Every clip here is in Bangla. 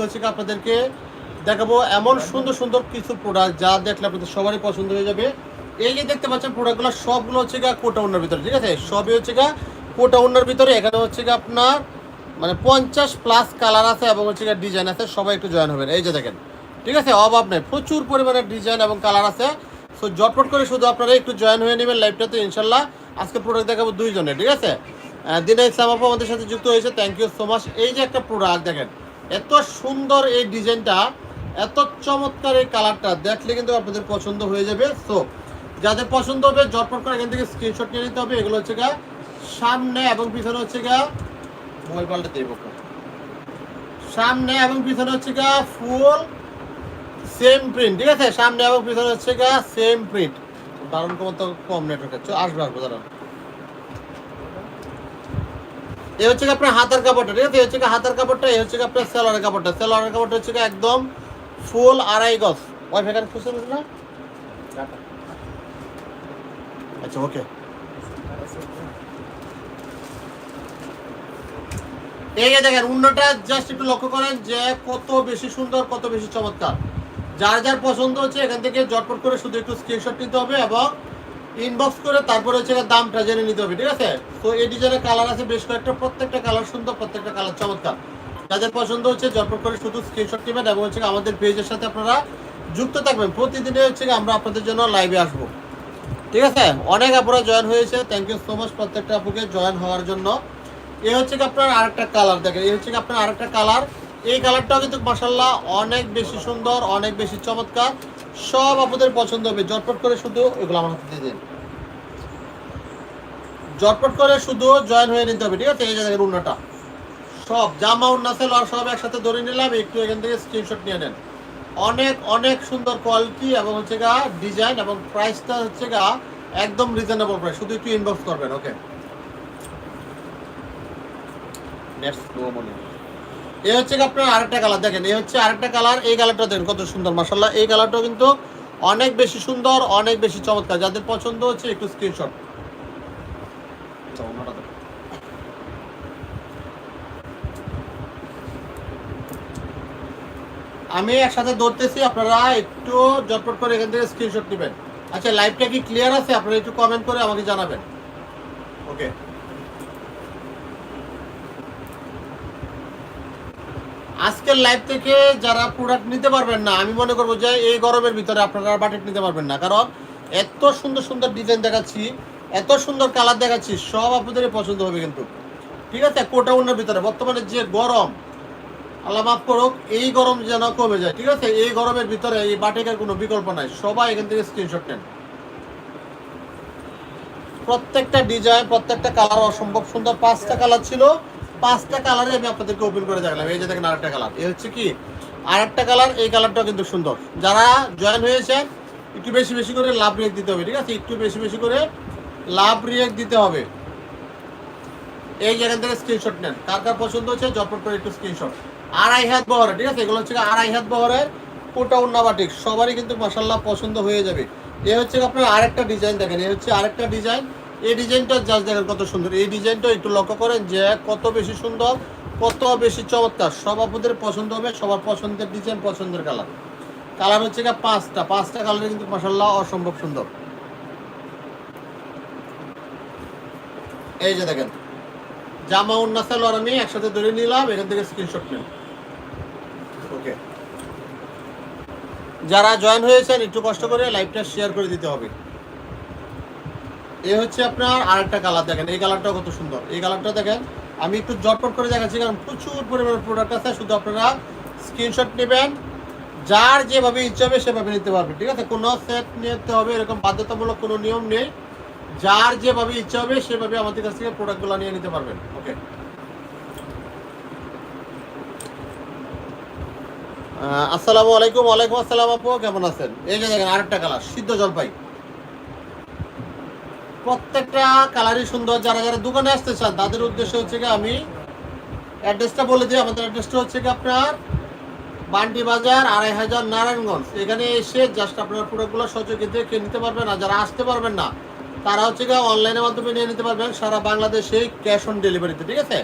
হচ্ছে আপনাদেরকে দেখাবো এমন সুন্দর সুন্দর কিছু প্রোডাক্ট যা দেখলে আপনাদের সবারই পছন্দ হয়ে যাবে। এই যে দেখতে পাচ্ছেন প্রোডাক্টগুলো সবগুলো হচ্ছে গা কোটা ভিতরে ঠিক আছে? সবই হচ্ছে গা কোটা ভিতরে এখানে হচ্ছে গা আপনার মানে পঞ্চাশ প্লাস কালার আছে এবং হচ্ছে গা ডিজাইন আছে সবাই একটু জয়েন হবেন। এই যে দেখেন ঠিক আছে? অভাব নেই প্রচুর পরিমাণে ডিজাইন এবং কালার আছে। সো জটপট করে শুধু আপনারা একটু জয়েন হয়ে নেবেন লাইভটাতে ইনশাল্লাহ। আজকে প্রোডাক্ট দেখাবো দুইজনে ঠিক আছে? আহ, দিনে ইসলাম আমাদের সাথে যুক্ত হয়েছে থ্যাংক ইউ সো মাচ এই যে একটা প্রোডাক্ট দেখেন এত সুন্দর এই ডিজাইনটা, এত চমৎকার এই কালারটা, দেখলে কিন্তু আপনাদের পছন্দ হয়ে যাবে। সো যাদের পছন্দ হবে, জটপট করে এখান থেকে স্ক্রিনশট নিয়ে নিতে হবে। এগুলো হচ্ছে গা, সামনে এবং পিছনে হচ্ছে গা, মোবাইল পাল্টে দেবো সামনে এবং পিছনে হচ্ছে গা ফুল সেম প্রিন্ট ঠিক আছে? সামনে এবং পিছনে হচ্ছে গা সেম প্রিন্ট দারুণ কম কম নেটওয়ার্ক আসবে আসবে দাঁড়ান এই হচ্ছে আপনার হাতের কাপড়টা, ঠিক আছে? এই হচ্ছে হাতের কাপড়টা এই হচ্ছে আপনার সেলারের কাপড়টা। সেলারের কাপড়টা হচ্ছে একদম ফুল আড়াই গজ। ওয়াইফাই কানেক্ট করছেন না? আচ্ছা ওকে। এই যে দেখেন উন্নটা জাস্ট একটু লক্ষ্য করেন যে কত বেশি সুন্দর, কত বেশি চমৎকার। যার যার পছন্দ হচ্ছে, এখান থেকে জটপট করে শুধু একটু স্ক্রিনশট নিতে হবে এবং ইনবক্স করে তারপরে হচ্ছে দামটা জেনে নিতে হবে, ঠিক আছে? তো এই ডিজাইনের কালার আছে, বেশ কয়েকটা, প্রত্যেকটা কালার সুন্দর, প্রত্যেকটা কালার চমৎকার। যাদের পছন্দ হচ্ছে জটপট করে শুধু স্ক্রিনশট নেবেন এবং হচ্ছে আমাদের পেজের সাথে আপনারা যুক্ত থাকবেন। প্রতিদিনে হচ্ছে আমরা আপনাদের জন্য লাইভে আসব। ঠিক আছে? অনেক আপুরা জয়েন হয়েছে থ্যাংক ইউ সো মাচ প্রত্যেকটা আপুকে জয়েন হওয়ার জন্য। এ হচ্ছে কি আপনার আরেকটা কালার দেখেন এই হচ্ছে কি আপনার আরেকটা কালার এই কালারটাও কিন্তু মাসাল্লাহ অনেক বেশি সুন্দর, অনেক বেশি চমৎকার। সব আপনাদের পছন্দ হবে। জটপট করে শুধু এগুলো আমার হাতে দিয়ে দিন। জটপট করে শুধু জয়েন হয়ে নিতে হবে, ঠিক আছে? এই যে দেখেন উন্নাটা সব জামা উন্না সেলোয়ার সব একসাথে ধরে নিলাম, একটু এখান থেকে স্ক্রিনশট নিয়ে নেন। অনেক অনেক সুন্দর কোয়ালিটি এবং হচ্ছে গা ডিজাইন এবং প্রাইসটা হচ্ছে গা একদম রিজনেবল প্রাইস শুধু একটু ইনবক্স করবেন ওকে নেক্সট মনে এই হচ্ছে আপনার আরেকটা কালার দেখেন এই হচ্ছে আরেকটা কালার এই কালারটা দেখেন কত সুন্দর মাসাল্লাহ এই কালারটাও কিন্তু অনেক বেশি সুন্দর, অনেক বেশি চমৎকার। যাদের পছন্দ হচ্ছে একটু স্ক্রিনশট আমি একসাথে ধরতেছি, আপনারা একটু জটপট করে এখান থেকে স্ক্রিনশট নেবেন। আচ্ছা লাইভটা কি ক্লিয়ার আছে? আপনারা একটু কমেন্ট করে আমাকে জানাবেন। ওকে আজকের লাইভ থেকে যারা প্রোডাক্ট নিতে পারবেন না, আমি মনে করব যে এই গরমের ভিতরে আপনারা বাটেট নিতে পারবেন না। কারণ এত সুন্দর সুন্দর ডিজাইন দেখাচ্ছি, এত সুন্দর কালার দেখাচ্ছি, সব আপনাদেরই পছন্দ হবে কিন্তু। ঠিক আছে? কোটা উন্নার ভিতরে, বর্তমানে যে গরম, আল্লাহ মাফ করুক, এই গরম যেন কমে যায়। ঠিক আছে? এই গরমের ভিতরে এই বাটিকের কোনো বিকল্প নাই। সবাই এখান থেকে স্ক্রিনশট নেন। প্রত্যেকটা ডিজাইন প্রত্যেকটা কালার অসম্ভব সুন্দর। পাঁচটা কালার ছিল। পাঁচটা কালারে আমি আপনাদেরকে ওপেন করে দেখালাম। এই যে দেখেন আরেকটা কালার এই হচ্ছে কি? আরেকটা কালার এই কালারটাও কিন্তু সুন্দর। যারা জয়েন হয়েছেন, একটু বেশি বেশি করে লাভ রিয়েক্ট দিতে হবে, ঠিক আছে? একটু বেশি বেশি করে লাভ রিয়েক্ট দিতে হবে। এই জায়গা থেকে স্ক্রিনশট নেন। কার কার পছন্দ হচ্ছে জটপট করে একটু স্ক্রিনশট আড়াই হাত বহরে ঠিক আছে? এগুলো হচ্ছে আড়াই হাত বহরের কোটা উন্নাবাটিক সবারই কিন্তু মাসাল্লাহ পছন্দ হয়ে যাবে। এ হচ্ছে আপনার আরেকটা ডিজাইন দেখেন। এ হচ্ছে আরেকটা ডিজাইন এই ডিজাইনটা জাস্ট দেখেন কত সুন্দর। এই ডিজাইনটা একটু লক্ষ্য করেন যে কত বেশি সুন্দর, কত বেশি চমৎকার। সব আপনাদের পছন্দ হবে, সবার পছন্দের ডিজাইন, পছন্দের কালার। কালার হচ্ছে গিয়ে পাঁচটা। পাঁচটা কালারে কিন্তু মাসাল্লাহ অসম্ভব সুন্দর। এই যে দেখেন, জামা উন্না সালোয়ার আমি একসাথে ধরে নিলাম, এখান থেকে স্ক্রিনশট নিন ওকে। যারা জয়েন হয়েছেন, একটু কষ্ট করে লাইভটা শেয়ার করে দিতে হবে। এই হচ্ছে আপনার আরেকটা কালার দেখেন, এই কালারটাও কত সুন্দর। এই কালারটা দেখেন, আমি একটু জটপট করে দেখাচ্ছি, কারণ প্রচুর পরিমাণে প্রোডাক্ট আছে, শুধু আপনারা স্ক্রিনশট নেবেন, যার যেভাবে ইচ্ছা হবে সেভাবে নিতে পারবেন, ঠিক আছে? কোনো সেট নিতে হবে, এরকম বাধ্যতামূলক কোনো নিয়ম নেই, যার যেভাবে ইচ্ছা হবে সেভাবে আমাদের কাছ থেকে প্রোডাক্টগুলো নিয়ে নিতে পারবেন ওকে আসসালামু আলাইকুম, ওয়ালাইকুম আসসালাম আপু, কেমন আছেন? এই যে দেখেন, আরেকটা কালার সিদ্ধ জলপাই। প্রত্যেকটা কালারই সুন্দর। যারা যারা দোকানে আসতে চান, তাদের উদ্দেশ্য হচ্ছে কি আমি অ্যাড্রেসটা বলে দিই। আমাদের অ্যাড্রেসটা হচ্ছে কি আপনার বান্ডি বাজার, আড়াই হাজার নারায়ণগঞ্জ। এখানে এসে জাস্ট আপনার প্রোডাক্টগুলো সচকে কিনে নিতে পারবেন। আর যারা আসতে পারবেন না, তারা হচ্ছে গিয়ে অনলাইনের মাধ্যমে নিয়ে নিতে পারবেন। সারা বাংলাদেশে ক্যাশ অন ডেলিভারিতে ঠিক আছে?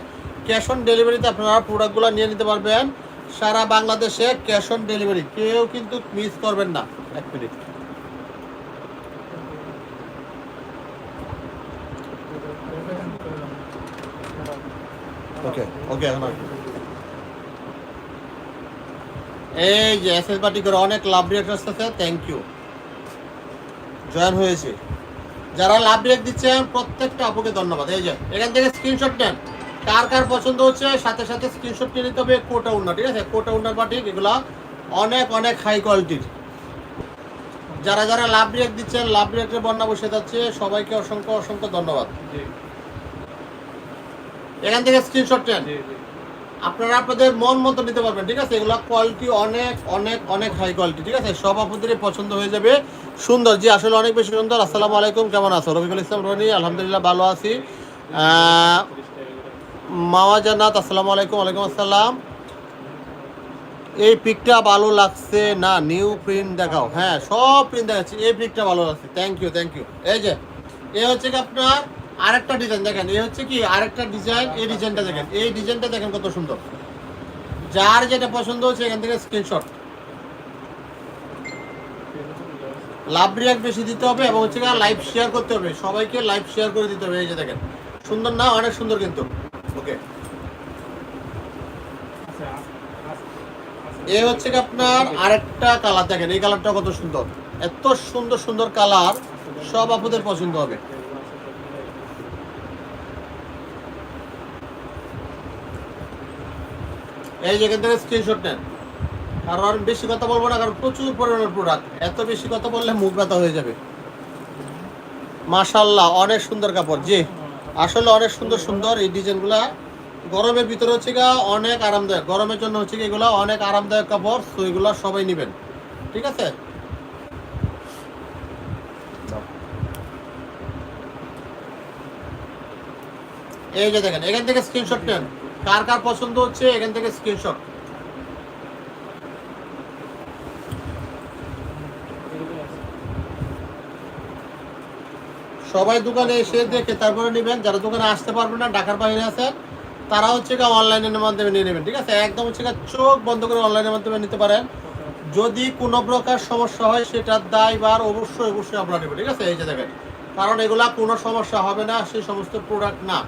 ক্যাশ অন ডেলিভারিতে আপনারা প্রোডাক্টগুলো নিয়ে নিতে পারবেন। সারা বাংলাদেশে ক্যাশ অন ডেলিভারি কেউ কিন্তু মিস করবেন না। এক মিনিট ওকে ওকে এখন। এই যে এস এস বাটি করে অনেক লাভ রিয়েক্ট আসতেছে থ্যাংক ইউ জয়েন হয়েছে। যারা লাভ রিয়েক্ট দিচ্ছেন প্রত্যেকটা আপুকে ধন্যবাদ। এই যে এখান থেকে স্ক্রিনশট নেন। কার কার পছন্দ হচ্ছে সাথে সাথে স্ক্রিনশট নিয়ে নিতে হবে কোটা উন্না ঠিক আছে? কোটা উন্নার বাটি এগুলা অনেক অনেক হাই কোয়ালিটির যারা যারা লাভ রিয়েক্ট দিচ্ছেন লাভ রিয়েক্টের বন্যা বসে যাচ্ছে সবাইকে অসংখ্য অসংখ্য ধন্যবাদ। জি। এখান থেকে স্ক্রিনশট নেন। আপনারা আপনাদের মন মতো নিতে পারবেন ঠিক আছে? এগুলো কোয়ালিটি অনেক অনেক অনেক হাই কোয়ালিটি ঠিক আছে? সব আপনাদেরই পছন্দ হয়ে যাবে। সুন্দর জি আসলে অনেক বেশি সুন্দর। আসসালামু আলাইকুম কেমন আছো? রবিকুল ইসলাম রনি আলহামদুলিল্লাহ ভালো আছি। মাওয়া জান্নাত আসসালামু আলাইকুম ওয়ালাইকুম আসসালাম। এই পিকটা ভালো লাগছে না? নিউ প্রিন্ট দেখাও। হ্যাঁ সব প্রিন্ট দেখাচ্ছি। এই পিকটা ভালো লাগছে। থ্যাংক ইউ থ্যাংক ইউ এই যে এ হচ্ছে কি আপনার আরেকটা ডিজাইন দেখেন, এই হচ্ছে কি, আরেকটা ডিজাইন এই ডিজাইনটা দেখেন। এই ডিজাইনটা দেখেন কত সুন্দর। যার যেটা পছন্দ হচ্ছে এখান থেকে স্ক্রিনশট লাভ রিয়াক্ট বেশি দিতে হবে এবং হচ্ছে লাইভ শেয়ার করতে হবে। সবাইকে লাইভ শেয়ার করে দিতে হবে, এই যে দেখেন। সুন্দর না? অনেক সুন্দর কিন্তু। ওকে এ হচ্ছে আপনার আরেকটা কালার দেখেন। এই কালারটা কত সুন্দর। এত সুন্দর সুন্দর কালার সব আপনাদের পছন্দ হবে। এই যে এখান থেকে স্ক্রিনশট নেন। কারণ বেশি কথা বলব না, কারণ প্রচুর পরিমাণের প্রোডাক্ট এত বেশি কথা বললে মুখ ব্যথা হয়ে যাবে। মাশাল্লাহ অনেক সুন্দর কাপড়। জি, আসলে অনেক সুন্দর সুন্দর। এই ডিজাইনগুলা গরমের ভিতরে হচ্ছে গা অনেক আরামদায়ক। গরমের জন্য হচ্ছে এগুলো অনেক আরামদায়ক কাপড় তো এগুলো সবাই নেবেন। ঠিক আছে? এই যে দেখেন, এখান থেকে স্ক্রিনশট নেন। কার কার পছন্দ হচ্ছে? এখান থেকে স্ক্রিনশট সবাই দোকানে এসে দেখে তারপরে নেবেন। যারা দোকানে আসতে পারবেন না, ঢাকার বাইরে আছেন, তারা হচ্ছে অনলাইনের মাধ্যমে নিয়ে নেবেন, ঠিক আছে? একদম হচ্ছে চোখ বন্ধ করে অনলাইনের মাধ্যমে নিতে পারেন। যদি কোনো প্রকার সমস্যা হয়, সেটার দায়বার অবশ্যই অবশ্যই আপনারা নেবেন ঠিক আছে? এই যে দেখেন, কারণ এগুলা কোনো সমস্যা হবে না সেই সমস্ত প্রোডাক্ট না।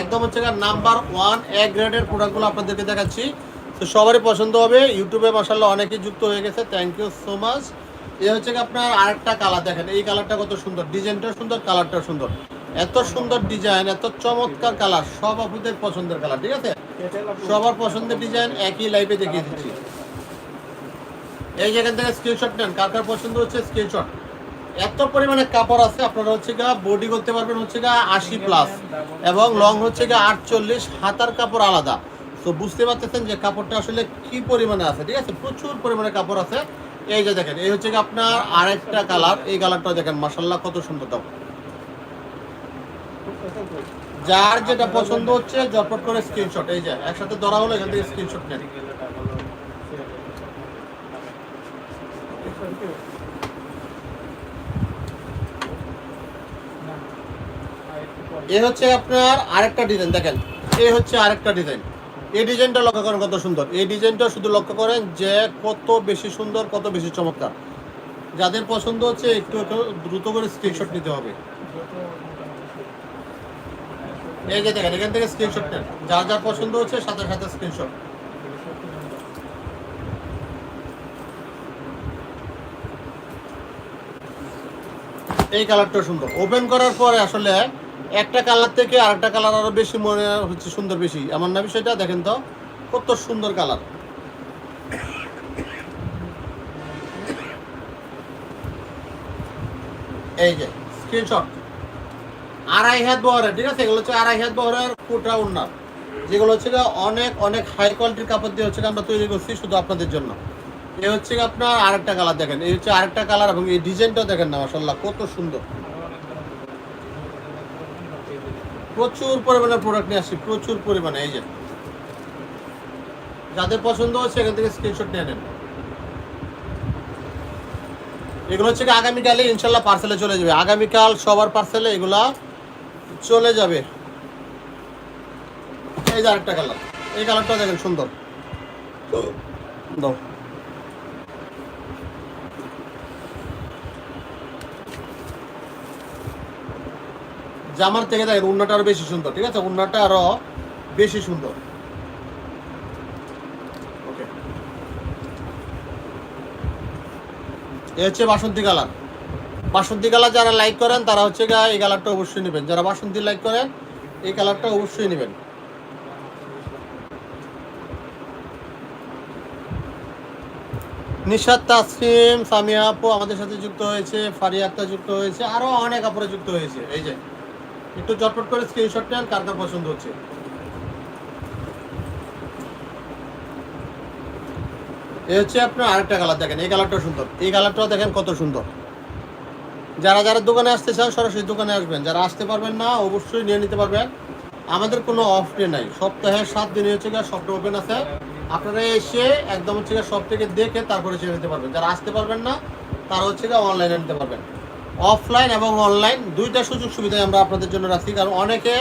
একদম হচ্ছে নাম্বার ওয়ান এ গ্রেডের প্রোডাক্টগুলো আপনাদেরকে দেখাচ্ছি। তো সবারই পছন্দ হবে। ইউটিউবে মাসাল্লাহ অনেকেই যুক্ত হয়ে গেছে। থ্যাংক ইউ সো মাচ এ হচ্ছে আপনার আরেকটা কালার দেখেন। এই কালারটা কত সুন্দর। ডিজাইনটা সুন্দর কালারটাও সুন্দর। এত সুন্দর ডিজাইন এত চমৎকার কালার সব আপনাদের পছন্দের কালার ঠিক আছে? সবার পছন্দের ডিজাইন একই লাইভে দেখিয়ে দিচ্ছি। এই যেখান থেকে স্ক্রিনশট নেন। কার কার পছন্দ হচ্ছে স্ক্রিনশট এত পরিমাণে কাপড় আছে, আপনারা হচ্ছে গা বডি করতে পারবেন হচ্ছে গা আশি প্লাস এবং লং হচ্ছে গা আটচল্লিশ, হাতার কাপড় আলাদা। তো বুঝতে পারতেছেন যে কাপড়টা আসলে কি পরিমাণে আছে, ঠিক আছে? প্রচুর পরিমাণে কাপড় আছে। এই যে দেখেন, এই হচ্ছে আপনার আরেকটা কালার এই কালারটা দেখেন মাসাল্লাহ কত সুন্দর দাম। যার যেটা পছন্দ হচ্ছে জটপট করে স্ক্রিনশট এই যে, একসাথে ধরা হলো এখান থেকে স্ক্রিনশট নেন। এ হচ্ছে আপনার আরেকটা ডিজাইন দেখেন। এই হচ্ছে আরেকটা ডিজাইন এই ডিজাইনটা লক্ষ্য করেন কত সুন্দর। এই ডিজাইনটা শুধু লক্ষ্য করেন যে কত বেশি সুন্দর, কত বেশি চমৎকার। যাদের পছন্দ হচ্ছে একটু দ্রুত করে স্ক্রিনশট নিতে হবে। এই যে দেখেন, এখান থেকে স্ক্রিনশট নেন। যার যার পছন্দ হচ্ছে, সাথে সাথে স্ক্রিনশট এই কালারটা সুন্দর। ওপেন করার পরে আসলে একটা কালার থেকে আরেকটা কালার আরও বেশি মনে হচ্ছে সুন্দর বেশি। আমার না বিষয়টা, দেখেন তো, কত সুন্দর কালার। এই যে স্ক্রিনশট আড়াই হাত বহরের, ঠিক আছে? এগুলো হচ্ছে আড়াই হাত বহরের কোটা উন্নার। যেগুলো হচ্ছে অনেক অনেক হাই কোয়ালিটির কাপড় দিয়ে হচ্ছে আমরা তৈরি করছি শুধু আপনাদের জন্য। এই হচ্ছে আপনার আরেকটা কালার দেখেন। এই হচ্ছে আরেকটা কালার এবং এই ডিজাইনটাও দেখেন না মাসাল্লাহ কত সুন্দর। প্রচুর পরিমাণে প্রোডাক্ট নিয়ে আসছি, প্রচুর পরিমাণে, এই যে। যাদের পছন্দ হচ্ছে এখান থেকে স্ক্রিনশট নিয়ে নেন। এগুলো হচ্ছে আগামীকালে ইনশাল্লাহ পার্সেলে চলে যাবে। আগামীকাল সবার পার্সেলে এগুলা চলে যাবে। এই যে আরেকটা কালার এই কালারটা দেখেন সুন্দর। দাও। জামার থেকে দেখেন উন্নাটা আরও বেশি সুন্দর, ঠিক আছে? উন্নাটা আরও বেশি সুন্দর। ওকে এ হচ্ছে বাসন্তী কালার। বাসন্তী কালার যারা লাইক করেন, তারা হচ্ছে এই কালারটা অবশ্যই নেবেন। যারা বাসন্তী লাইক করেন এই কালারটা অবশ্যই নেবেন। নিশাদ তাসলিম সামিয়া আপু আমাদের সাথে যুক্ত হয়েছে, ফারিয়া যুক্ত হয়েছে, আরও অনেক আপুরা যুক্ত হয়েছে। এই যে একটু চটপট করে স্ক্রিনশট নেন, কার কার পছন্দ হচ্ছে। এই হচ্ছে আপনার আরেকটা কালার দেখেন, এই কালারটাও সুন্দর। এই কালারটাও দেখেন কত সুন্দর। যারা যারা দোকানে আসতে চান, সরাসরি দোকানে আসবেন। যারা আসতে পারবেন না, অবশ্যই নিয়ে নিতে পারবেন। আমাদের কোনো অফ ডে নাই। সপ্তাহে সাত দিনে হচ্ছে গিয়ে সবটা ওপেন আছে। আপনারা এসে একদম হচ্ছে গিয়ে সব থেকে দেখে তারপরে ছেড়ে নিতে পারবেন। যারা আসতে পারবেন না, তারা হচ্ছে গিয়ে অনলাইনে নিতে পারবেন। অফলাইন এবং অনলাইন দুইটা সুযোগ সুবিধাই আমরা আপনাদের জন্য রাখছি। কারণ অনেকে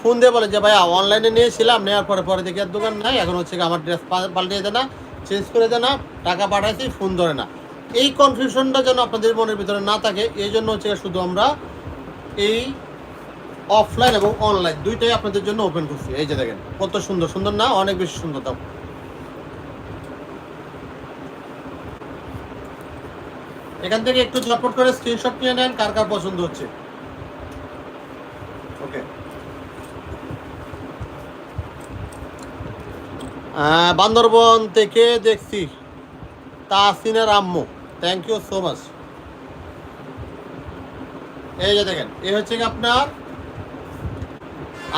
ফোন দিয়ে বলে যে, ভাইয়া, অনলাইনে নিয়েছিলাম, নেওয়ার পরে পরে দেখি আর দোকান নাই। এখন হচ্ছে আমার ড্রেস পাল্টিয়ে দেয় না, চেঞ্জ করে দেয় না, টাকা পাঠাইছি, ফোন ধরে না। এই কনফিউশনটা যেন আপনাদের মনের ভিতরে না থাকে, এই জন্য হচ্ছে শুধু আমরা এই অফলাইন এবং অনলাইন দুইটাই আপনাদের জন্য ওপেন করছি। এই যে দেখেন, কত সুন্দর সুন্দর না? অনেক বেশি সুন্দর দাও এখান থেকে একটু ঝটপট করে স্ক্রিনশট নিয়ে নেন কার কার পছন্দ হচ্ছে। ওকে। বান্দরবন থেকে দেখছি তাসিনের আম্মু। থ্যাংক ইউ সো মাচ এই যে দেখেন এই হচ্ছে কি আপনার?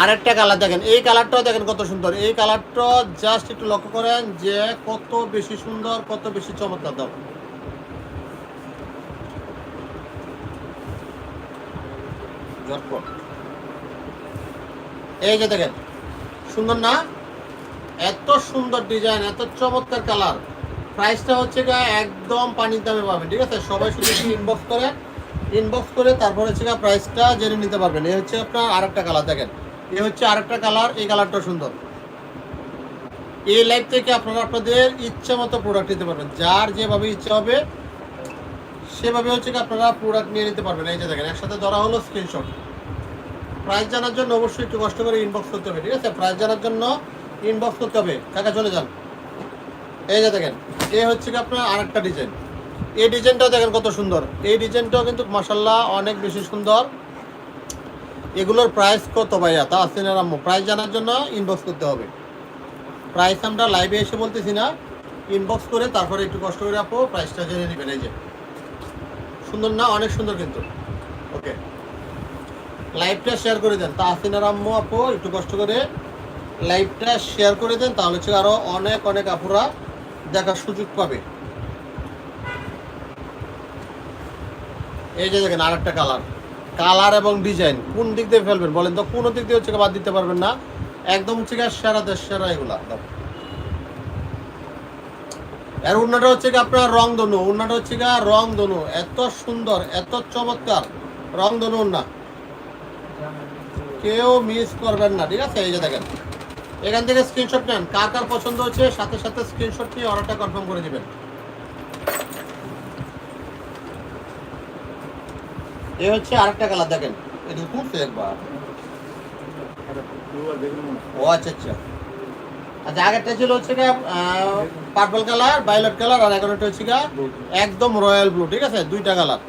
আরেকটা কালার দেখেন এই কালারটাও দেখেন কত সুন্দর। এই কালারটা জাস্ট একটু লক্ষ্য করেন যে কত বেশি সুন্দর কত বেশি চমৎকার দাম। এই যে দেখেন, সুন্দর না? এত সুন্দর ডিজাইন এত চমৎকার কালার প্রাইসটা হচ্ছে একদম পানির দামে পাবেন, ঠিক আছে? সবাই শুধু ইনবক্স করে ইনবক্স করে তারপর হচ্ছে প্রাইসটা জেনে নিতে পারবেন। এই হচ্ছে আপনার আরেকটা কালার দেখেন। এই হচ্ছে আরেকটা কালার এই কালারটা সুন্দর। এই লাইফ থেকে আপনারা আপনাদের ইচ্ছা মতো প্রোডাক্ট নিতে পারবেন। যার যেভাবে ইচ্ছা হবে সেভাবে হচ্ছে কি আপনারা প্রোডাক্ট নিয়ে নিতে পারবেন। এই যে দেখেন, একসাথে ধরা হলো স্ক্রিনশট প্রাইস জানার জন্য অবশ্যই একটু কষ্ট করে ইনবক্স করতে হবে, ঠিক আছে? প্রাইস জানার জন্য ইনবক্স করতে হবে। কাকা, চলে যান। এই যে দেখেন, এ হচ্ছে কি আপনার আরেকটা ডিজাইন এই ডিজাইনটাও দেখেন কত সুন্দর। এই ডিজাইনটাও কিন্তু মাসাল্লাহ অনেক বেশি সুন্দর। এগুলোর প্রাইস কত ভাইয়া? তা আসেন আম্মু প্রাইস জানার জন্য ইনবক্স করতে হবে। প্রাইস আমরা লাইভে এসে বলতেছি না। ইনবক্স করে তারপরে একটু কষ্ট করে আপু প্রাইসটা জেনে নেবেন। এই যে সুন্দর না, অনেক সুন্দর কিন্তু। ওকে লাইভটা শেয়ার করে দেন। তা আসিনার আম্মু, আপু, একটু কষ্ট করে লাইভটা শেয়ার করে দেন, তাহলে হচ্ছে আরও অনেক অনেক আপুরা দেখার সুযোগ পাবে। এই যে দেখেন আরেকটা কালার কালার এবং ডিজাইন কোন দিক দিয়ে ফেলবেন বলেন তো? কোন দিক দিয়ে হচ্ছে বাদ দিতে পারবেন না। একদম হচ্ছে সেরা দেশ, সেরা এগুলা। আর উন্নাটা হচ্ছে গিয়ে আপনার রং ধনু উন্নাটা হচ্ছে গিয়ে রং ধনু এত সুন্দর, এত চমৎকার রং ধনু উন্না কেউ মিস করবেন না, ঠিক আছে? এই যে দেখেন। এখান থেকে স্ক্রিনশট নেন, কার কার পছন্দ হচ্ছে, সাথে সাথে স্ক্রিনশট নিয়ে অর্ডারটা কনফার্ম করে দিবেন। এই হচ্ছে আরেকটা কালার দেখেন। এটা খুলছে একবার ও আচ্ছা আচ্ছা। আচ্ছা আগেরটা ছিল হচ্ছে গিয়ে পার্পল কালার ভায়োলেট কালার আর এগারোটা হচ্ছে গিয়ে একদম রয়্যাল ব্লু ঠিক আছে? দুইটা কালার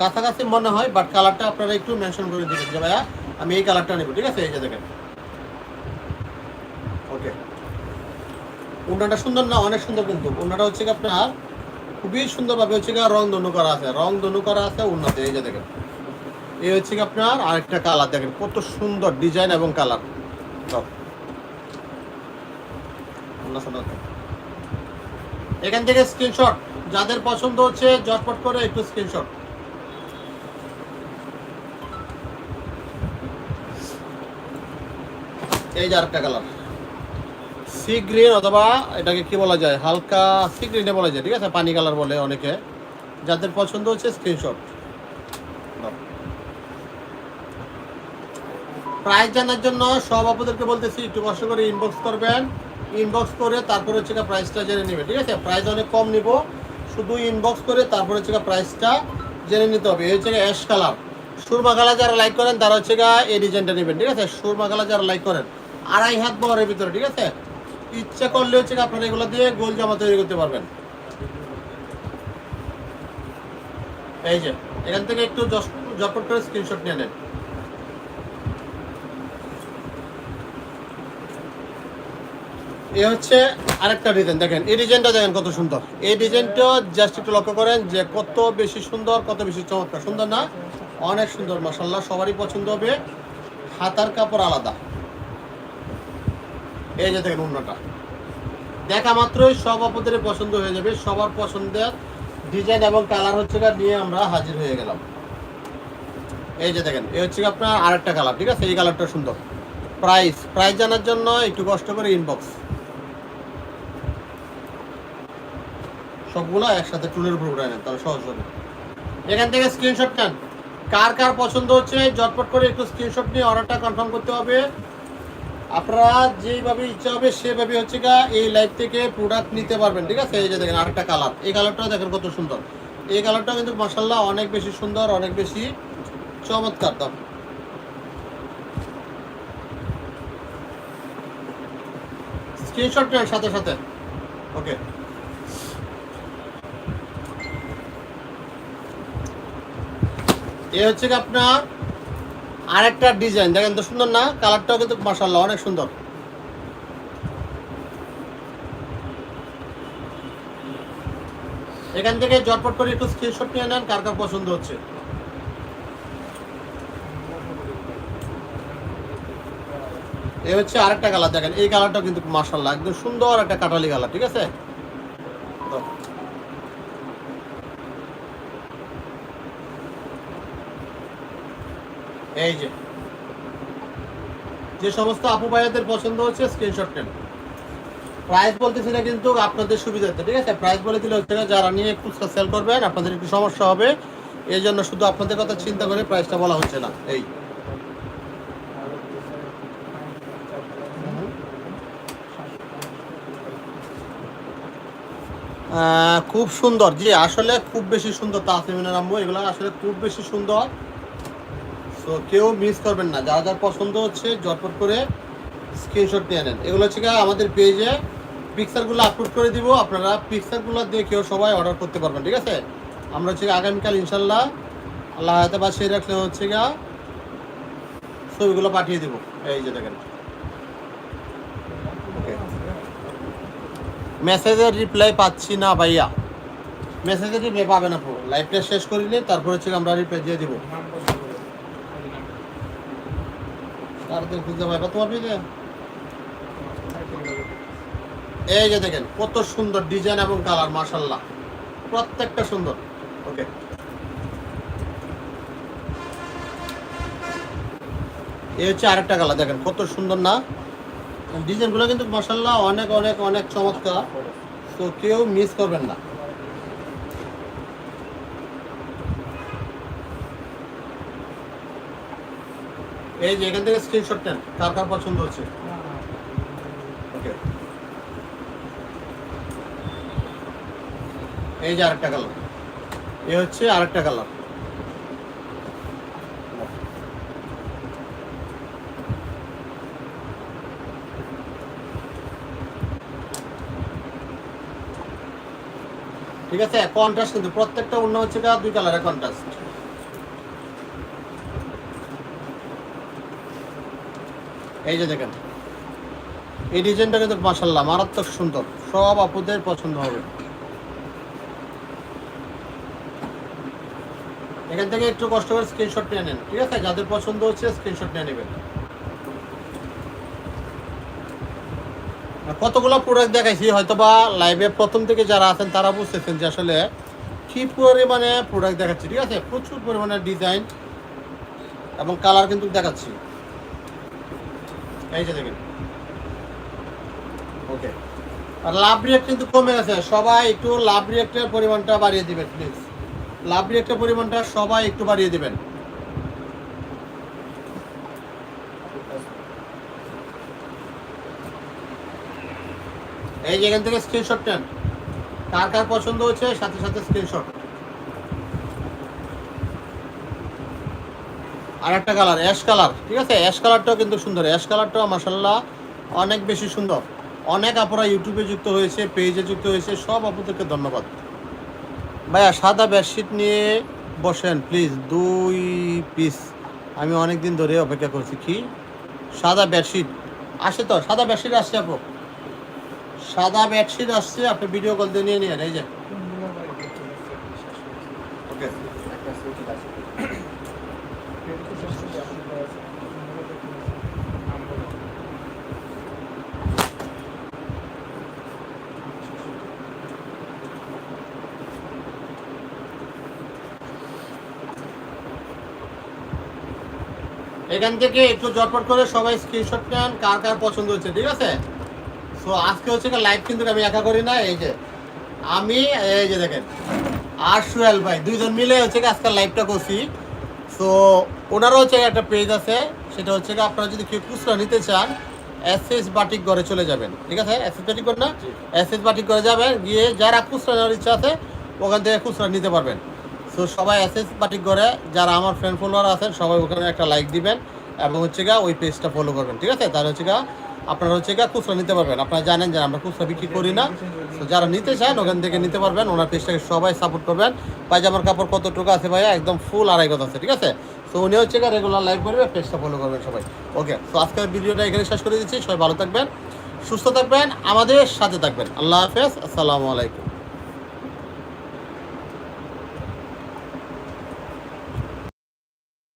কাছাকাছি মনে হয় বাট কালারটা আপনারা একটু মেনশন করে দিবেন যে ভাইয়া আমি এই কালারটা নেব। ঠিক আছে? এই যে দেখেন। ওকে। উন্নাটা সুন্দর না? অনেক সুন্দর কিন্তু। উন্নাটা হচ্ছে কি আপনার খুবই সুন্দরভাবে হচ্ছে কি রং ধনু করা আছে। রং ধনু করা আছে উন্নাতে। এই যে দেখেন। এই হচ্ছে কি আপনার আরেকটা কালার দেখেন কত সুন্দর ডিজাইন এবং কালার এখান থেকে স্ক্রিনশট যাদের পছন্দ হচ্ছে ঝটপট করে একটু স্ক্রিনশট এই যে আরেকটা কালার সি গ্রিন অথবা এটাকে কি বলা যায়? হালকা সি গ্রিনে বলা যায়, ঠিক আছে? পানি কালার বলে অনেকে। যাদের পছন্দ হচ্ছে স্ক্রিনশট প্রাইস জানার জন্য সব আপুদেরকে বলতেছি, একটু কষ্ট করে ইনবক্স করবেন। ইনবক্স করে তারপরে হচ্ছে প্রাইসটা জেনে নেবে, ঠিক আছে? প্রাইস অনেক কম নিব, শুধু ইনবক্স করে তারপরে হচ্ছে প্রাইসটা জেনে নিতে হবে। এই হচ্ছে অ্যাশ কালার সুরমা কালার যারা লাইক করেন, তারা হচ্ছে এই ডিজাইনটা নেবেন, ঠিক আছে? সুরমা কালার যারা লাইক করেন, আড়াই হাত বহরের ভিতরে, ঠিক আছে? ইচ্ছা করলে হচ্ছে আপনারা এগুলো দিয়ে গোল জামা তৈরি করতে পারবেন। এই যে, এখান থেকে একটু জটপট করে স্ক্রিনশট নিয়ে নেন। এ হচ্ছে আরেকটা ডিজাইন দেখেন, এই ডিজাইনটা দেখেন কত সুন্দর। এই ডিজাইনটা জাস্ট একটু লক্ষ্য করেন যে কত বেশি সুন্দর, কত বেশি চমৎকার। সুন্দর না? অনেক সুন্দর মাসাল্লাহ সবারই পছন্দ হবে। হাতার কাপড় আলাদা। এই যে দেখেন অন্যটা দেখা মাত্রই সব আপনাদের পছন্দ হয়ে যাবে, সবার পছন্দের ডিজাইন এবং কালার হচ্ছে নিয়ে আমরা হাজির হয়ে গেলাম। এই যে দেখেন এই হচ্ছে আপনার আরেকটা কালার ঠিক আছে? এই কালারটা সুন্দর। প্রাইস প্রাইস জানার জন্য একটু কষ্ট করে ইনবক্স সবগুলো একসাথে টুলের উপর উঠে নেন, তাহলে সহজ হবে। এখান থেকে স্ক্রিনশট নেন। কার কার পছন্দ হচ্ছে জটপট করে একটু স্ক্রিনশট নিয়ে অর্ডারটা কনফার্ম করতে হবে। আপনারা যেইভাবে ইচ্ছা হবে সেভাবে হচ্ছে গা এই লাইভ থেকে প্রোডাক্ট নিতে পারবেন, ঠিক আছে? এই যে দেখেন আরেকটা কালার এই কালারটাও দেখেন কত সুন্দর। এই কালারটা কিন্তু মাসাল্লাহ অনেক বেশি সুন্দর, অনেক বেশি চমৎকার। দাম স্ক্রিনশট সাথে সাথে। ওকে এ হচ্ছে আপনার আরেকটা ডিজাইন দেখেন তো সুন্দর না? কালারটাও কিন্তু অনেক সুন্দর। এখান থেকে জটপট করে একটু স্ক্রিনশট নিয়ে নেন, কার কার পছন্দ হচ্ছে। এই হচ্ছে আরেকটা কালার দেখেন, এই কালারটা কিন্তু মাসাল্লাহ একদম সুন্দর একটা কাটালি কালার ঠিক আছে? এই যে। যে সমস্ত আপু ভাইয়াদের পছন্দ হচ্ছে স্ক্রিনশট নেন। প্রাইস বলতেছি না কিন্তু আপনাদের সুবিধার্থে ঠিক আছে? প্রাইস বলে দিলে হচ্ছে না, যারা নিয়ে একটু সেল করবেন আপনাদের একটু সমস্যা হবে। এই জন্য শুধু আপনাদের কথা চিন্তা করে প্রাইসটা বলা হচ্ছে না। এই। খুব সুন্দর। জি আসলে খুব বেশি সুন্দর তাসমিনের আম্মু এগুলো আসলে খুব বেশি সুন্দর। তো কেউ মিস করবেন না। যার যার পছন্দ হচ্ছে জটপট করে স্ক্রিনশট নিয়ে নেন। এগুলো হচ্ছে আমাদের পেজে পিকচারগুলো আপলোড করে দিব। আপনারা পিকচারগুলো দেখেও সবাই অর্ডার করতে পারবেন, ঠিক আছে? আমরা হচ্ছে আগামীকাল ইনশাল্লাহ আল্লাহ হাতে বাসিয়ে রাখলে হচ্ছে গিয়ে ছবিগুলো পাঠিয়ে দিব। এই যে দেখেন। মেসেজের রিপ্লাই পাচ্ছি না ভাইয়া। মেসেজের রিপ্লাই পাবেন আপু। লাইভটা শেষ করিলে তারপর হচ্ছে আমরা রিপ্লাই দিয়ে দিব নাম পছন্দ করে। তাড়াতাড়ি খুঁজে তোমার পেজে এই যে দেখেন, কত সুন্দর ডিজাইন এবং কালার মাশাল্লাহ প্রত্যেকটা সুন্দর। ওকে এই হচ্ছে আরেকটা কালার দেখেন, কত সুন্দর না? ডিজাইনগুলো কিন্তু মাশাল্লাহ অনেক অনেক অনেক চমৎকার। তো কেউ মিস করবেন না। এই যে এখান থেকে স্ক্রিনশট নেন, কার কার পছন্দ হচ্ছে। ওকে এই যে আরেকটা কালার এই হচ্ছে আরেকটা কালার ঠিক আছে কন্ট্রাস্ট কিন্তু প্রত্যেকটা অন্য হচ্ছে দুই কালারের কন্ট্রাস্ট এই যে দেখেন, এই ডিজাইনটা কিন্তু মাসাল্লাহ মারাত্মক সুন্দর। সব আপুদের পছন্দ হবে। এখান থেকে একটু কষ্ট করে স্ক্রিনশট নিয়ে নেন, ঠিক আছে? যাদের পছন্দ হচ্ছে স্ক্রিনশট নিয়ে নেবেন। কতগুলো প্রোডাক্ট দেখাইছি হয়তো বা লাইভে প্রথম থেকে যারা আছেন, তারা বুঝতেছেন যে আসলে কি পরিমাণে প্রোডাক্ট দেখাচ্ছি, ঠিক আছে? প্রচুর পরিমাণে ডিজাইন এবং কালার কিন্তু দেখাচ্ছি। ওকে আর লাভ রিয়েক্ট কিন্তু কমে গেছে। সবাই একটু লাভ রিয়েক্টের পরিমাণটা বাড়িয়ে দিবেন প্লিজ লাভ রিয়েক্টের পরিমাণটা সবাই একটু বাড়িয়ে দিবেন। এই যে এখান থেকে স্ক্রিনশট নেন। কার কার পছন্দ হচ্ছে সাথে সাথে স্ক্রিনশট আর একটা কালার অ্যাশ কালার ঠিক আছে? অ্যাশ কালারটাও কিন্তু সুন্দর। অ্যাশ কালারটাও মাসাল্লাহ অনেক বেশি সুন্দর। অনেক আপুরা ইউটিউবে যুক্ত হয়েছে পেজে যুক্ত হয়েছে, সব আপুদেরকে ধন্যবাদ। ভাইয়া, সাদা বেডশিট নিয়ে বসেন প্লিজ দুই পিস আমি অনেক দিন ধরে অপেক্ষা করছি, কি? সাদা বেডশিট আসে তো, সাদা বেডশিট আসছে আপু। সাদা বেডশিট আসছে, আপনি ভিডিও কল দিয়ে নিয়ে নিয়ে, এই যে। ওকে একটা সুইচ আছে কিন্তু শেষ করে আপনি তো আছে আমরা দেখুন আমরা এখান থেকে একটু জটপট করে সবাই স্ক্রিনশট নেন কার কার পছন্দ হচ্ছে ঠিক আছে? সো আজকে হচ্ছে লাইভ কিন্তু আমি একা করি না এই যে আমি এই যে দেখেন আর সুয়েল ভাই দুইজন মিলে হচ্ছে কি আজকাল লাইভটা করছি। সো ওনারও হচ্ছে একটা পেজ আছে সেটা হচ্ছে কি আপনারা যদি কেউ খুচরা নিতে চান এস এস বাটিক ঘরে চলে যাবেন ঠিক আছে? এস এস বাটিক না? এস এস বাটিক ঘরে যাবেন গিয়ে যারা খুচরা নেওয়ার ইচ্ছা আছে ওখান থেকে খুচরা নিতে পারবেন। সো সবাই এস এস বাটিক ঘরে যারা আমার ফ্রেন্ড ফলোয়ার আছেন, সবাই ওখানে একটা লাইক দিবেন এবং হচ্ছে গা ওই পেজটা ফলো করবেন, ঠিক আছে? তাহলে হচ্ছে গা আপনারা হচ্ছে গা খুচরা নিতে পারবেন। আপনারা জানেন যে আমরা খুচরা বিক্রি করি না। তো যারা নিতে চান, ওখান থেকে নিতে পারবেন, ওনার পেজটাকে সবাই সাপোর্ট করবেন। পায়জামার কাপড় কত কতটুকু আছে ভাইয়া? একদম ফুল আড়াই গজ আছে, ঠিক আছে? তো উনি হচ্ছে গা রেগুলার লাইভ করবে পেজটা ফলো করবেন সবাই। ওকে তো আজকের ভিডিওটা এখানে শেষ করে দিচ্ছি। সবাই ভালো থাকবেন, সুস্থ থাকবেন, আমাদের সাথে থাকবেন। আল্লাহ হাফেজ, আসসালামু আলাইকুম।